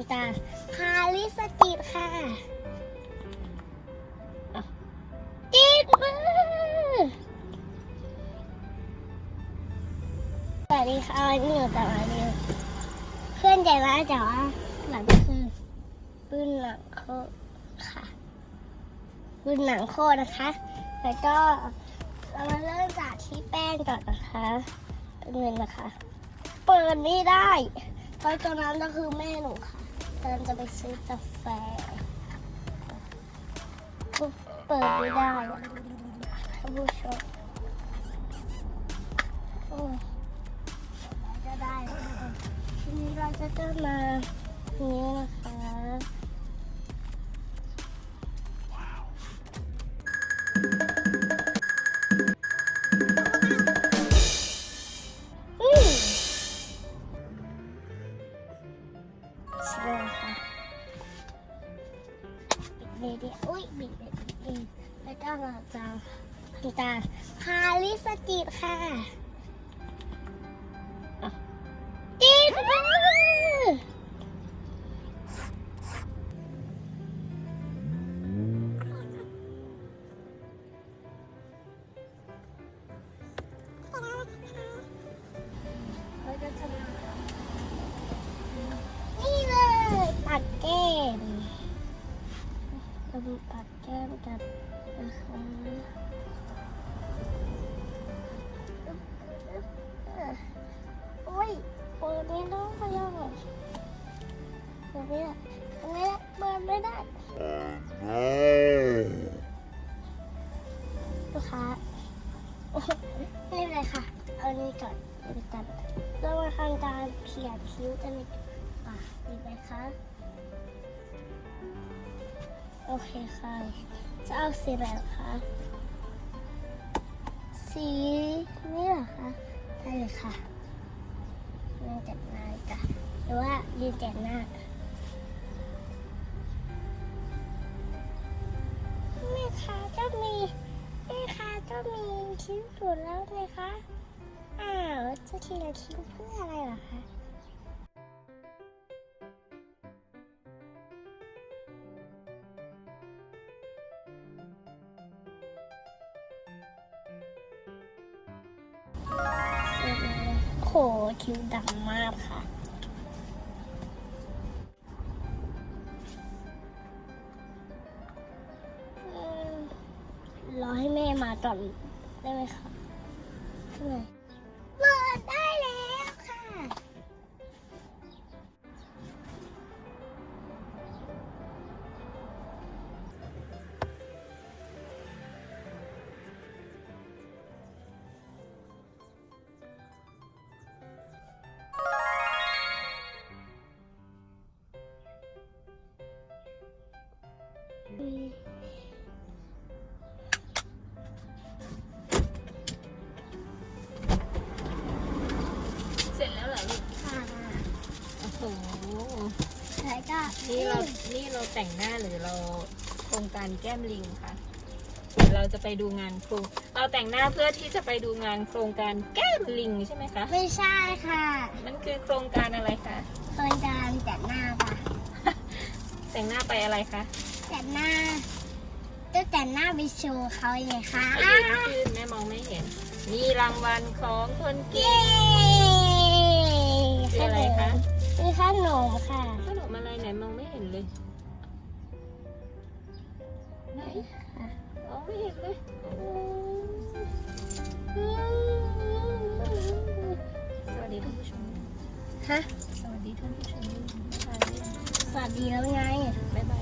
คุณตาพาลิสกิตค่ะอะติดมือสวัสดีค่ะวันนี้หนูจะมาเรียนเพื่อนใจร้ายแต่ว่าหลังคือปืนหลังโคตค่ะปืนหนังโคตนะคะ แล้วก็เรามาเริ่มจากที่แป้งก่อนนะคะเป็นเงินนะคะ เปิดไม่ได้เพราะตอนนั้นก็คือแม่หนูค่ะ กำลังจะไปซื้อกาแฟเปิดไม่ได้ท่านผู้ชมโอ้ยจะได้ ทีนี้เราจะต้องมมานี้นะคะ ใช่ค่ะบิดเดียวอุ้ยบิดเดียวแล้วก็เราจะทำการพาลิสกิตค่ะ เอานี่ก่อนเอานี่ก่อนเรามาทำการเขียนคิ้วกันอะดีไหมคะโอเคค่ะ จะเอาสีอะไรคะสีนี่เหรอคะได้เลยค่ะยืนแต่งหน้าดีกว่าหรือว่ายืนแต่งหน้าแม่ค้าก็มีแม่ค้าก็มีคิ้นส่วถูแล้วไงคะ อ้าวจะทีละคิ้วเพื่ออะไรเหรอคะเสร็จแล้วเลยโหคิวดำมากค่ะรอให้แม่มาก่อนได้ไหมคะใช่ไหม เสร็จแล้วเหรอลูกค่ะโอ้โหแล้วก็นี่เรา นี่เราแต่งหน้าหรือเราโครงการแก้มลิงคะเดี๋ยวเราจะไปดูงานโครงเราแต่งหน้าเพื่อที่จะไปดูงานโครงการแก้มลิงใช่ไหมคะ ไม่ใช่ค่ะมันคือโครงการอะไรคะ เคยดานแต่หน้าค่ะ แต่งหน้าไปอะไรคะ แต่หน้าจะแต่หน้าไปโชว์เขาไงคะยืนยืนแม่มองไม่เห็น นี่รางวัลของคนเก่เย้งคืออะไรคะคือขนมค่ะขนมอะไรไหนมองไม่เห็นเลยไหนอ๋อไม่เห็นเลยสวัสดีท่านผู้ชมฮะสวัสดีท่านผู้ชมด้วยสวัสดีแล้วไงไม่